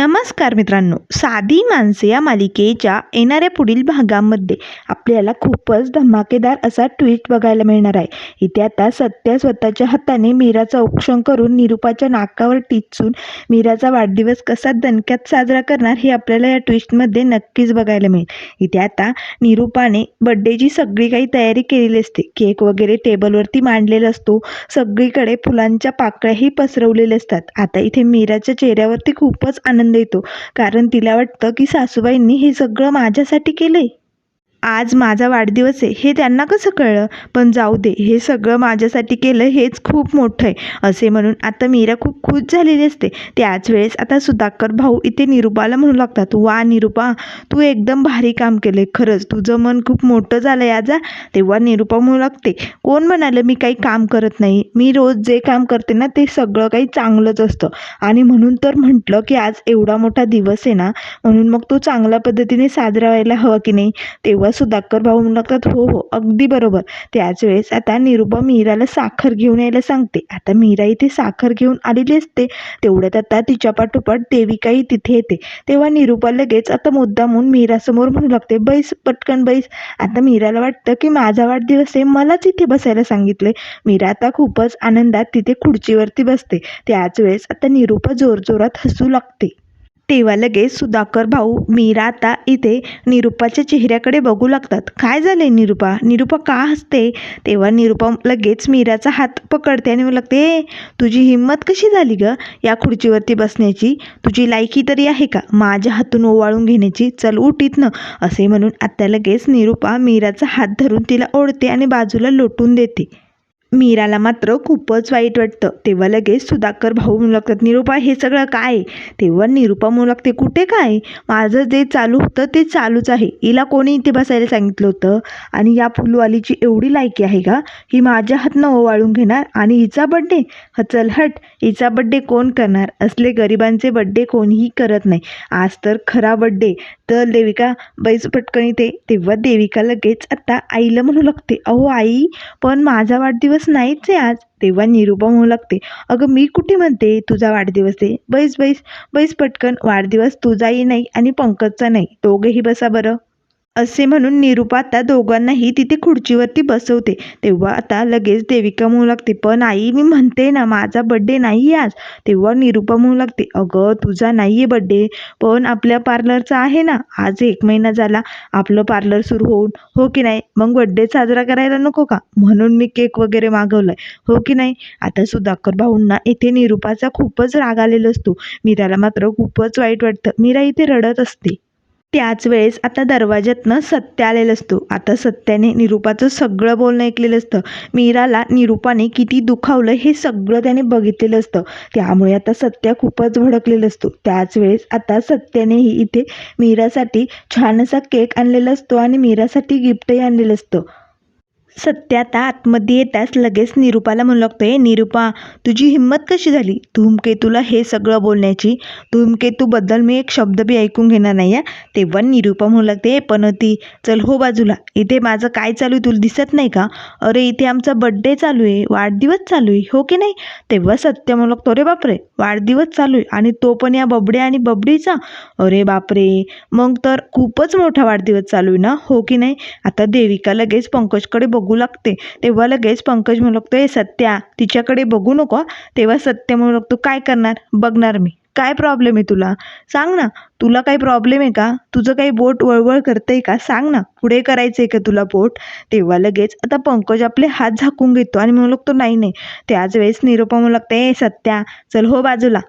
नमस्कार मित्रांनो. साधी माणसे या मालिकेच्या येणाऱ्या पुढील भागामध्ये आपल्याला खूपच धमाकेदार असा ट्विस्ट बघायला मिळणार आहे. इथे आता सत्या स्वतःच्या हाताने मीराचं औक्षण करून निरुपाच्या नाकावर टिचून मीराचा वाढदिवस कसा दणक्यात साजरा करणार हे आपल्याला या ट्विस्टमध्ये नक्कीच बघायला मिळेल. इथे आता निरुपाने बड्डेची सगळी काही तयारी केलेली असते. केक वगैरे टेबलवरती मांडलेला असतो. सगळीकडे फुलांच्या पाकळ्याही पसरवलेल्या असतात. आता इथे मीराच्या चेहऱ्यावरती खूपच आनंद येतो कारण तिला वाटतं की सासूबाईंनी हे सगळं माझ्यासाठी केलंय. आज माझा वाढदिवस आहे हे त्यांना कसं कळलं? पण जाऊ दे हे सगळं माझ्यासाठी केलं हेच खूप मोठं आहे असे म्हणून आता मीरा खूप खुश झालेली असते. त्याच वेळेस आता सुधाकर भाऊ इथे निरुपाला म्हणू लागतात वा निरुपा तू एकदम भारी काम केलं खरंच तुझं मन खूप मोठं झालं याजा तेव्हा निरुपा म्हणू लागते कोण म्हणालं मी काही काम करत नाही? मी रोज जे काम करते ना ते सगळं काही चांगलंच असतं. आणि म्हणून तर म्हटलं की आज एवढा मोठा दिवस आहे ना म्हणून मग तो चांगल्या पद्धतीने साजरा व्हायला हवा की नाही? तेव्हा सुधाकर भाऊ म्हणू लागतात हो हो अगदी बरोबर. त्याच वेळेस आता निरुपा मीराला साखर घेऊन यायला सांगते. आता मीरा इथे साखर घेऊन आलेली असते. तेवढ्यात आता तिच्या पाठोपाठ देविकाही तिथे येते. तेव्हा निरुपा लगेच आता मुद्दामून मीरासमोर म्हणू लागते बैस पटकन बैस. आता मीराला वाटतं की माझा वाढदिवस आहे मलाच इथे बसायला सांगितले मीरा आता खूपच आनंदात तिथे खुर्चीवरती बसते. त्याच वेळेस आता निरुपा जोरजोरात हसू लागते. तेव्हा लगेच सुधाकर भाऊ मीरा आता इथे निरुपाच्या चेहऱ्याकडे बघू लागतात. काय झाले निरुपा? निरुपा का हसते? तेव्हा निरुपा लगेच मीराचा हात पकडते आणि लागते तुझी हिंमत कशी झाली ग या खुर्चीवरती बसण्याची? तुझी लायकी तरी आहे का? माझ्या हातून ओवाळून घेण्याची? चल उठीत न असे म्हणून आत्ता लगेच निरुपा मीराचा हात धरून तिला ओढते आणि बाजूला लोटून देते. मीराला मात्र खूपच वाईट वाटतं. तेव्हा लगेच सुधाकर भाऊ म्हणू लागतात निरुपा हे सगळं काय? आहे?" तेव्हा निरुपा म्हणू लागते कुठे काय? माझं जे चालू होतं ते चालूच आहे. हिला कोणी इथे बसायला सांगितलं होतं? आणि या फुलवालीची एवढी लायकी आहे का? ही माझ्या हातनं ओवाळून घेणार आणि हिचा बड्डे हचल हट. हिचा बड्डे कोण करणार? असले गरिबांचे बड्डे कोणीही करत नाही. आज तर खरा बड्डे तर देविका बैस पटकन तेव्हा देविका लगेच आता आईला म्हणू लागते अहो आई पण माझा वाढदिवस नाहीच आहे आज. तेव्हा निरुपा म्हणू लागते अगं मी कुठे म्हणते? तुझा वाढदिवस आहे. बैस बैस बैस पटकन. वाढदिवस तुझाही नाही आणि पंकजचा नाही. दोघेही बसा बरं. असे म्हणून निरुपा आता दोघांनाही तिथे खुर्चीवरती बसवते. तेव्हा आता लगेच देविका म्हणू लागते पण आई मी म्हणते ना माझा बड्डे नाही आज. तेव्हा निरुपा म्हणू लागते अगं तुझा नाही आहे बड्डे पण आपल्या पार्लरचा आहे ना आज एक महिना झाला आपलं पार्लर सुरू होऊन हो की नाही? मग बड्डे साजरा करायला नको का? म्हणून मी केक वगैरे मागवलाय हो की नाही? आता सुधाकर भाऊंना इथे निरुपाचा खूपच राग आलेला असतो. मीराला मात्र खूपच वाईट वाटतं. मीरा इथे रडत असते. त्याच वेळेस आता दरवाज्यातनं सत्य आलेलं असतो. आता सत्याने निरुपाचं सगळं बोलणं ऐकलेलं असतं. मीराला निरुपाने किती दुखावलं हे सगळं त्याने बघितलेलं असतं. त्यामुळे आता सत्या खूपच भडकलेलं असतो. त्याच वेळेस आता सत्यानेही इथे मीरासाठी छान असा केक आणलेला असतो आणि मीरासाठी गिफ्टही आणलेलं असतं. सत्य आता आतमध्ये येताच लगेच निरुपाला म्हणू लागतोय निरुपा तुझी हिंमत कशी झाली? धूमकेतूला हे सगळं बोलण्याची? धूमकेतूबद्दल मी एक शब्द बी ऐकून घेणार नाही आहे तेव्हा निरुपा म्हणू लागते पनती चल हो बाजूला. इथे माझं काय चालू आहे तुला दिसत नाही का? अरे इथे आमचा बड्डे चालू आहे. वाढदिवस चालू आहे हो की नाही? तेव्हा सत्य म्हणू लागतो अरे बापरे वाढदिवस चालू आहे. आणि तो पण या बबड्या आणि बबडीचा? अरे बापरे मग तर खूपच मोठा वाढदिवस चालू आहे ना? हो की नाही? आता देविका लगेच पंकजकडे बघ बघू लागते. तेव्हा लगेच पंकज म्हणू लागतो ए सत्या तिच्याकडे बघू नको तेव्हा सत्य म्हणू लागतो काय करणार? बघणार मी. काय प्रॉब्लेम आहे तुला? सांग ना. तुला काही प्रॉब्लेम आहे का? तुझं काही बोट वळवळ करतंय का? सांग ना. पुढे करायचं आहे का तुला बोट? तेव्हा लगेच आता पंकज आपले हात झाकून घेतो आणि म्हणू लागतो नाही नाही. त्याच वेळेस निरोपा म्हणू लागते ए सत्या चल हो बाजूला.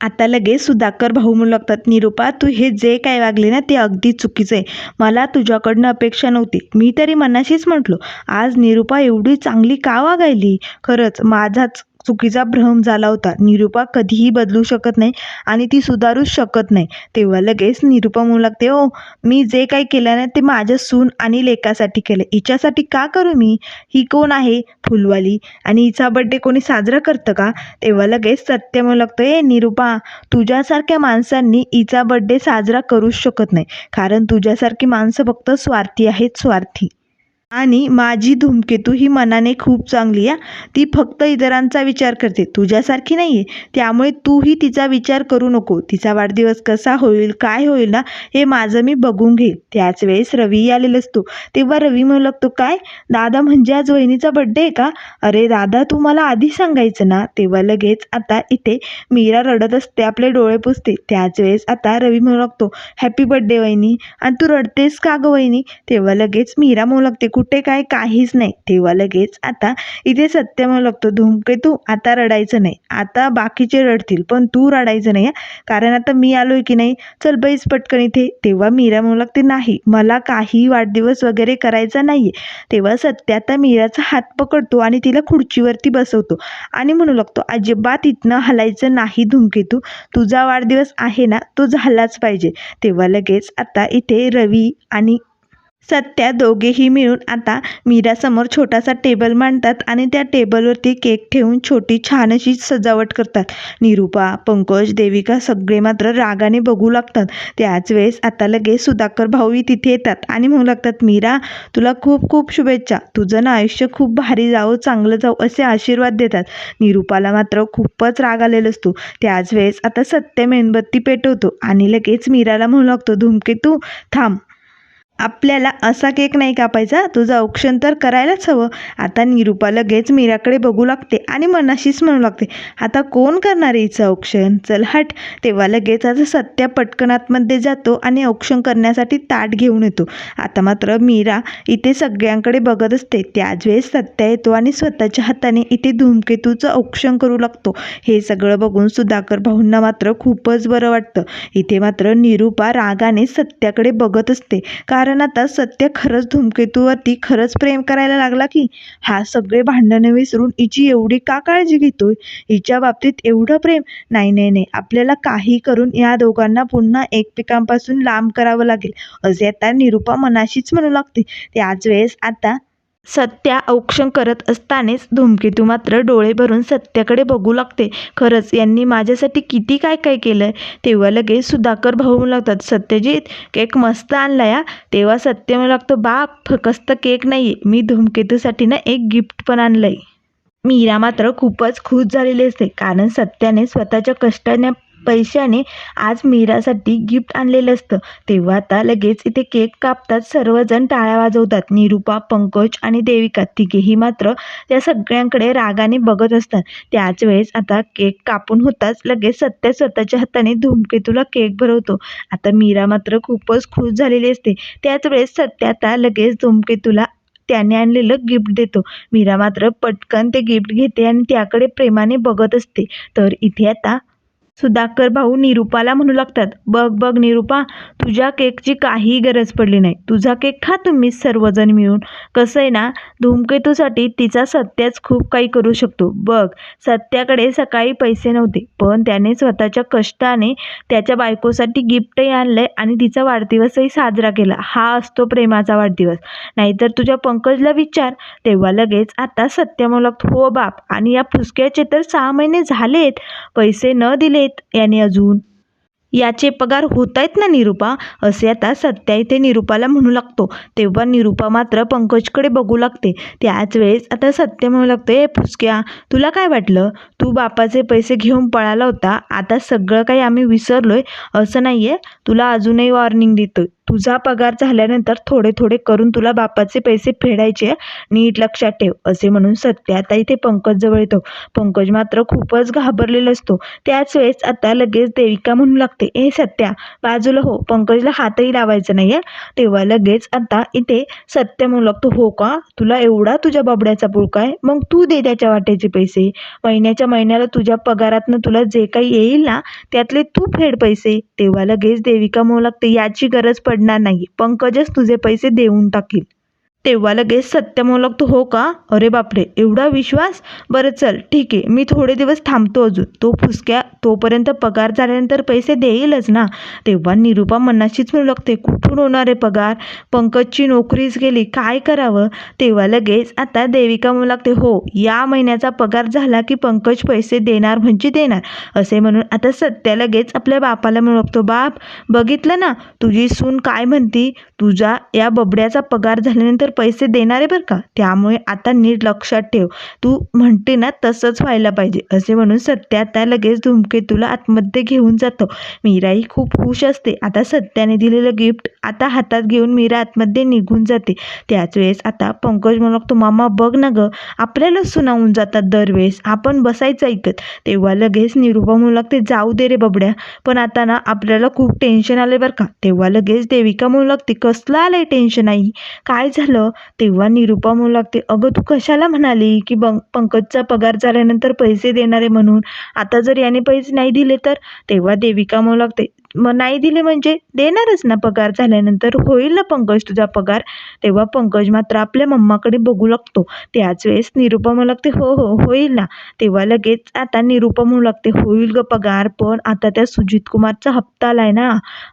आता लगेच सुधाकर भाऊ म्हणू लागतात निरुपा तू हे जे काय वागले ना ते अगदी चुकीचं आहे. मला तुझ्याकडनं अपेक्षा नव्हती. मी तरी मनाशीच म्हटलो आज निरुपा एवढी चांगली का वागायली? खरंच माझाच चुकीचा भ्रम झाला होता. निरुपा कधीही बदलू शकत नाही आणि ती सुधारूच शकत नाही. तेव्हा लगेच निरुपा म्हणू लागते ओ मी जे काही केलं ना ते माझ्या सून आणि लेकासाठी केलं. हिच्यासाठी का करू मी? ही कोण आहे फुलवाली? आणि हिचा बड्डे कोणी साजरा करतं का? तेव्हा लगेच सत्य म्हणू लागतं ए निरुपा तुझ्यासारख्या माणसांनी हिचा बड्डे साजरा करूच शकत नाही. कारण तुझ्यासारखी माणसं फक्त स्वार्थी आहेत स्वार्थी. आणि माझी धूमकेतू ही मनाने खूप चांगली आहे. ती फक्त इतरांचा विचार करते. तुझ्यासारखी नाही आहे त्यामुळे तूही तिचा विचार करू नको. तिचा वाढदिवस कसा होईल काय होईल ना हे माझं मी बघून घेईल त्याच वेळेस रवी आलेला असतो. तेव्हा रवी म्हणू लागतो काय? दादा म्हणजे आज वहिनीचा बड्डे आहे का? अरे दादा तू मला आधी सांगायचं ना. तेव्हा लगेच आता इथे मीरा रडत असते. आपले डोळे पुसते. त्याच वेळेस आता रवी म्हणू लागतो हॅपी बड्डे वहिनी. आणि तू रडतेस का गं वहिनी? तेव्हा लगेच मीरा म्हणू लागते कुठे काय काहीच नाही. तेव्हा लगेच आता इथे सत्य म्हणू लागतो. धूमकेतू आता रडायचं नाही. आता बाकीचे रडतील पण तू रडायचं नाही कारण आता मी आलोय की नाही? चल बैस पटकन इथे. तेव्हा मीरा म्हणू लागते नाही मला काही वाढदिवस वगैरे करायचा नाही आहे तेव्हा सत्य आता मीराचा हात पकडतो आणि तिला खुर्चीवरती बसवतो. आणि म्हणू लागतो अजिबात इथनं हलायचं नाही धूमकेतू तुझा वाढदिवस आहे ना तो झालाच पाहिजे. तेव्हा लगेच आता इथे रवी आणि सत्या दोघेही मिळून आता मीरासमोर छोटासा टेबल मांडतात आणि त्या टेबलवरती केक ठेवून छोटी छान अशी सजावट करतात. निरूपा पंकज देविका सगळे मात्र रागाने बघू लागतात. त्याच वेळेस आता लगेच सुधाकर भाऊही तिथे येतात आणि म्हणू लागतात मीरा तुला खूप खूप शुभेच्छा. तुझं ना आयुष्य खूप भारी जावं चांगलं जावं असे आशीर्वाद देतात. निरूपाला मात्र खूपच राग आलेला असतो. त्याच वेळेस आता सत्य मेणबत्ती पेटवतो आणि लगेच मीराला म्हणू लागतो धूमकेतू थांब. आपल्याला असा केक नाही कापायचा. तुझं औक्षण तर करायलाच हवं. आता निरूपा लगेच मीराकडे बघू लागते आणि मनाशीच म्हणू लागते आता कोण करणार आहे हिचं औक्षण? चल हट. तेव्हा लगेच आता सत्या पटकन आतमध्ये जातो आणि औक्षण करण्यासाठी ताट घेऊन येतो. आता मात्र मीरा इथे सगळ्यांकडे बघत असते. त्याच वेळेस सत्या येतो आणि स्वतःच्या हाताने इथे धूमकेतूचं औक्षण करू लागतो. हे सगळं बघून सुधाकर भाऊंना मात्र खूपच बरं वाटतं. इथे मात्र निरूपा रागाने सत्याकडे बघत असते. कारण कारण आता सत्य खरंच धूमकेतूवरती खरंच प्रेम करायला लागला की हा सगळे भांडणं विसरून हिची एवढी का काळजी घेतोय? हिच्या बाबतीत एवढं प्रेम? नाही नाही नाही. आपल्याला काही करून या दोघांना पुन्हा एकमेकांपासून लांब करावं लागेल. असे आता निरूपा मनाशीच म्हणू लागते. त्याच वेळेस आता सत्या औक्षण करत असतानाच धूमकेतू मात्र डोळे भरून सत्याकडे बघू लागते. खरंच यांनी माझ्यासाठी किती काय काय केलं आहे तेव्हा लगेच सुधाकर भाऊ लागतात सत्यजित केक मस्त आणला या तेव्हा सत्य म्हणू लागतो बाप फकस्त केक नाही आहे मी धूमकेतूसाठी ना एक गिफ्ट पण आणलं आहे मीरा मात्र खूपच खुश झालेली असते कारण सत्याने स्वतःच्या कष्टाने पैशाने आज मीरासाठी गिफ्ट आणलेलं असतं. तेव्हा आता लगेच इथे केक कापतात सर्वजण टाळ्या वाजवतात. निरूपा पंकज आणि देविका तिघेही मात्र त्या सगळ्यांकडे रागाने बघत असतात. त्याच वेळेस आता केक कापून होताच लगेच सत्य स्वतःच्या हाताने धूमकेतूला केक भरवतो. आता मीरा मात्र खूपच खुश झालेली असते. त्याच वेळेस सत्य आता लगेच धूमकेतूला त्याने आणलेलं गिफ्ट देतो. मीरा मात्र पटकन ते गिफ्ट घेते आणि त्याकडे प्रेमाने बघत असते. तर इथे आता सुधाकर भाऊ निरूपाला म्हणू लागतात बघ बघ निरूपा तुझ्या केकची काही गरज पडली नाही. तुझा केक खा तुम्ही सर्वजण मिळून. कसं आहे ना धूमकेतूसाठी तिचा सत्याच खूप काही करू शकतो. बघ सत्याकडे सकाळी पैसे नव्हते पण त्याने स्वतःच्या कष्टाने त्याच्या बायकोसाठी गिफ्टही आणलंय आणि तिचा वाढदिवसही साजरा केला. हा असतो प्रेमाचा वाढदिवस. नाहीतर तुझ्या पंकजला विचार. तेव्हा लगेच आता सत्य म्हणू हो बाप आणि या फुसक्याचे तर सहा महिने झालेत. पैसे न दिलेत याने अजून? याचे पगार होत आहेत ना निरूपा? असे आता सत्या इथे निरूपाला म्हणू लागतो. तेव्हा निरूपा मात्र पंकजकडे बघू लागते. त्याच वेळेस आता सत्य म्हणू लागतो ए फुसक्या तुला काय वाटलं? तू बापाचे पैसे घेऊन पळाला होता. आता सगळं काही आम्ही विसरलोय. असं नाही आहे तुला अजूनही वॉर्निंग देतोय. तुझा पगार झाल्यानंतर थोडे थोडे करून तुला बापाचे पैसे फेडायचे नीट लक्षात ठेव असे म्हणून सत्य आता इथे पंकज जवळ येतो. पंकज मात्र खूपच घाबरलेला असतो. त्याच वेळेस आता लगेच देविका म्हणू लागते ए सत्या बाजूला हो पंकजला हातही लावायचा नाही आहे तेव्हा लगेच आता इथे सत्य म्हणू लागतो हो का? तुला एवढा तुझ्या बाबड्याचा पुळका आहे? मग तू दे त्याच्या वाट्याचे पैसे. महिन्याच्या महिन्याला तुझ्या पगारातनं तुला जे काही येईल ना त्यातले तू फेड पैसे. तेव्हा लगेच देविका म्हणू लागते याची गरज पडणार नाही पंकजच तुझे पैसे देऊन टाकील. तेव्हा लगेच सत्य म्हणू लागतो हो का? अरे बापरे एवढा विश्वास? बरं चल ठीक आहे मी थोडे दिवस थांबतो अजून. तो फुसक्या तोपर्यंत पगार झाल्यानंतर पैसे देईलच ना? तेव्हा निरूपा मनाशीच म्हणू लागते कुठून होणार आहे पगार? पंकजची नोकरीच गेली काय करावं? तेव्हा लगेच आता देविका म्हणू लागते हो या महिन्याचा पगार झाला की पंकज पैसे देणार म्हणजे देणार. असे म्हणून आता सत्या लगेच आपल्या बापाला म्हणू लागतो बाप बघितलं ना तुझी सून काय म्हणती? तुझा या बबड्याचा पगार झाल्यानंतर तर पैसे देणार आहे बरं का? त्यामुळे आता नीट लक्षात ठेव. तू म्हणते ना तसंच व्हायला पाहिजे. असे म्हणून सत्या आता लगेच धूमकेतूला आतमध्ये घेऊन जातो. मीराही खूप खुश असते. आता सत्याने दिलेलं गिफ्ट आता हातात घेऊन मीरा आतमध्ये निघून जाते. त्याच वेळेस आता पंकज म्हणू लागतो मामा बघ ना गं आपल्याला सुनावून जातात दरवेळेस. आपण बसायचं ऐकत. तेव्हा लगेच निरूपा म्हणू लागते जाऊ दे रे बबड्या. पण आता ना आपल्याला खूप टेन्शन आलं बरं का? तेव्हा लगेच देविका म्हणू लागते कसलं आलंय टेन्शन आई? काय झालं? तेव्हा निरूपा म्हणू लागते अगं तू कशाला म्हणाली की बंग पंकजचा पगार झाल्यानंतर पैसे देणार आहे म्हणून? आता जर याने पैसे नाही दिले तर? तेव्हा देविका म्हणू लागते मग नाही दिले म्हणजे देणारच ना पगार झाल्यानंतर. होईल ना पंकज तुझा पगार? तेव्हा पंकज मात्र आपल्या मम्माकडे बघू लागतो. त्याच वेळेस निरुपमा म्हणू लागते हो हो होईल ना. तेव्हा लगेच आता निरूपा म्हणू लागते होईल ग पगार पण आता त्या सुजित कुमारचा हप्ता आलाय ना.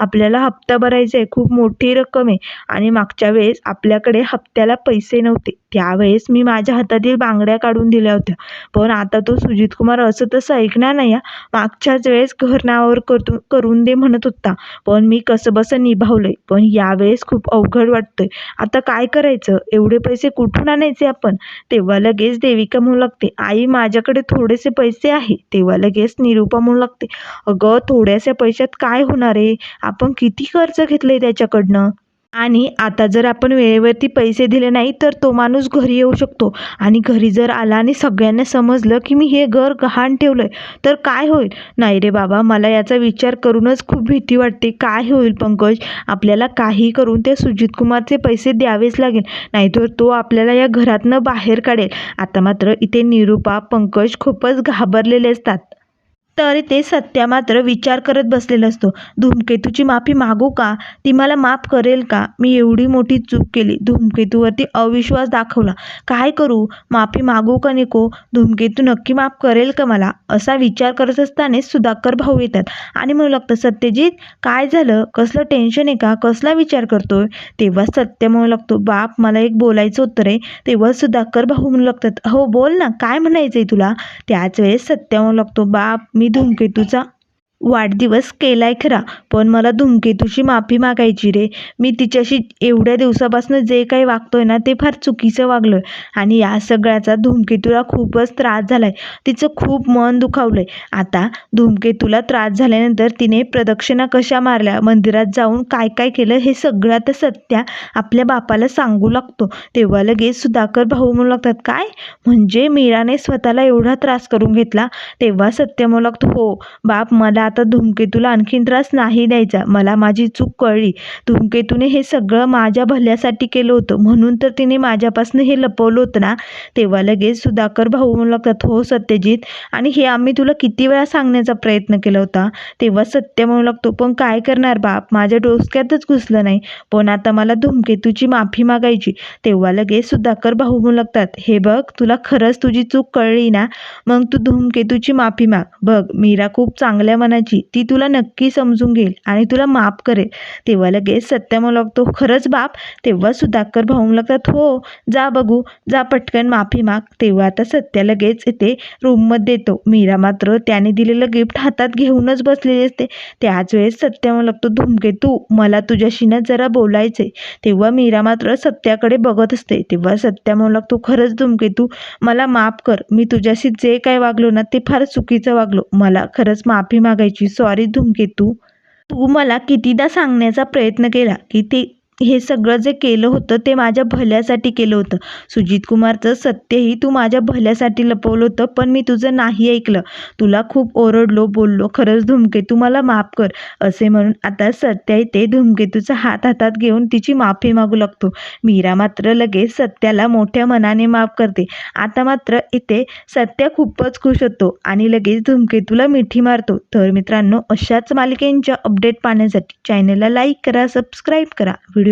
आपल्याला हप्ता भरायचा आहे खूप मोठी रक्कम आहे. आणि मागच्या वेळेस आपल्याकडे हप्त्याला पैसे नव्हते. त्यावेळेस मी माझ्या हातातील बांगड्या काढून दिल्या होत्या. पण आता तो सुजित कुमार असं तसं ऐकणार नाही मागच्याच वेळेस घर नावावर करतो करून दे म्हणत होता पण मी कसं बसं निभावलंय पण यावेळेस खूप अवघड वाटतंय. आता काय करायचं? एवढे पैसे कुठून आणायचे आपण? तेव्हा लगेच देविका म्हणू लागते आई माझ्याकडे थोडेसे पैसे आहे. तेव्हा लगेच निरूपा म्हणू लागते अगं थोड्याशा पैशात काय होणार आहे? आपण किती खर्च घेतलंय त्याच्याकडनं? आणि आता जर आपण वेळेवरती पैसे दिले नाही तर तो माणूस घरी येऊ शकतो. आणि घरी जर आला आणि सगळ्यांना समजलं की मी हे घर गहाण ठेवलं आहे तर काय होईल? नाही रे बाबा मला याचा विचार करूनच खूप भीती वाटते. काय होईल पंकज? आपल्याला काही करून त्या सुजित कुमारचे पैसे द्यावेच लागेल. नाहीतर तो आपल्याला या घरातनं बाहेर काढेल. आता मात्र इथे निरूपा पंकज खूपच घाबरलेले असतात. तर ते सत्या मात्र विचार करत बसलेला असतो. धूमकेतूची माफी मागू का? ती मला माफ करेल का? मी एवढी मोठी चूक केली. धूमकेतूवरती अविश्वास दाखवला. काय करू? माफी मागू का निको? धूमकेतू नक्की माफ करेल का मला? असा विचार करत असतानाच सुधाकर भाऊ येतात आणि म्हणू लागतं सत्यजित काय झालं? कसलं टेन्शन आहे का? कसला विचार करतोय? तेव्हा सत्य म्हणू लागतो बाप मला एक बोलायचं होतं रे. तेव्हा सुधाकर भाऊ म्हणू लागतात हो बोल ना. काय म्हणायचं आहे तुला? त्याच वेळेस सत्य म्हणू लागतो बाप मी धूमकेतूचा वाढदिवस केलाय खरा. पण मला धूमकेतूची माफी मागायची रे. मी तिच्याशी एवढ्या दिवसापासून जे काही वागतोय ना ते फार चुकीचं वागलोय. आणि या सगळ्याचा धूमकेतूला खूपच त्रास झालाय. तिचं खूप मन दुखावलंय. आता धूमकेतूला त्रास झाल्यानंतर तिने प्रदक्षिणा कशा मारल्या मंदिरात जाऊन काय काय केलं हे सगळं आता सत्या आपल्या बापाला सांगू लागतो. तेव्हा लगेच सुधाकर भाऊ म्हणू लागतात काय? म्हणजे मीराने स्वतःला एवढा त्रास करून घेतला? तेव्हा सत्य म्हणू लागतो हो बाप मला आता धूमकेतूला आणखीन त्रास नाही द्यायचा. मला माझी चूक कळली. धूमकेतूने हे सगळं माझ्या भल्यासाठी केलं होतं. म्हणून तर तिने माझ्यापासून हे लपवलं होतं ना? तेव्हा लगेच सुधाकर भाऊ म्हणू लागतात हो सत्यजित. आणि हे आम्ही तुला किती वेळा सांगण्याचा प्रयत्न केला होता? तेव्हा सत्य म्हणू लागतो पण काय करणार बाप? माझ्या डोसक्यातच घुसलं नाही. पण आता मला धूमकेतूची माफी मागायची. तेव्हा लगेच सुधाकर भाऊ म्हणू लागतात हे बघ तुला खरंच तुझी चूक कळली ना? मग तू धूमकेतूची माफी माग. बघ मीरा खूप चांगल्या मनाची ती तुला नक्की समजून घेईल आणि तुला माफ करेल. तेव्हा लगेच सत्य म्हणू लागतो खरंच बाप तेव्हा सुधाकर भाऊ लागतात हो जा बघू जा पटकन माफी माग. तेव्हा आता सत्या लगेच येते रूममध्ये येतो. मीरा मात्र त्याने दिलेलं गिफ्ट हातात घेऊनच बसलेली असते. त्याच वेळेस सत्य म्हणू लागतो धूमकेतू मला तुझ्याशी ना जरा बोलायचंय. तेव्हा मीरा मात्र सत्याकडे बघत असते. तेव्हा सत्या म्हणू लागतो खरंच धूमकेतू मला माफ कर. मी तुझ्याशी जे काय वागलो ना ते फार चुकीचं वागलो. मला खरंच माफी माग मागायची सॉरी धूमकेतू. तू मला कितीदा सांगण्याचा प्रयत्न केला की ते हे सगळं जे केलं होतं ते माझ्या भल्यासाठी केलं होतं. सुजित कुमारचं सत्यही तू माझ्या भल्यासाठी लपवलं होतं पण मी तुझं नाही ऐकलं. तुला खूप ओरडलो बोललो खरंच धूमकेतू मला माफ कर असे म्हणून आता सत्याही इथे धूमकेतूचा हात हातात घेऊन तिची माफी मागू लागतो. मीरा मात्र लगेच सत्याला मोठ्या मनाने माफ करते. आता मात्र इथे सत्या खूपच खुश होतो आणि लगेच धूमकेतूला मिठी मारतो. तर मित्रांनो अशाच मालिकेंच्या अपडेट पाहण्यासाठी चॅनलला लाईक करा सबस्क्राईब करा. व्हिडिओ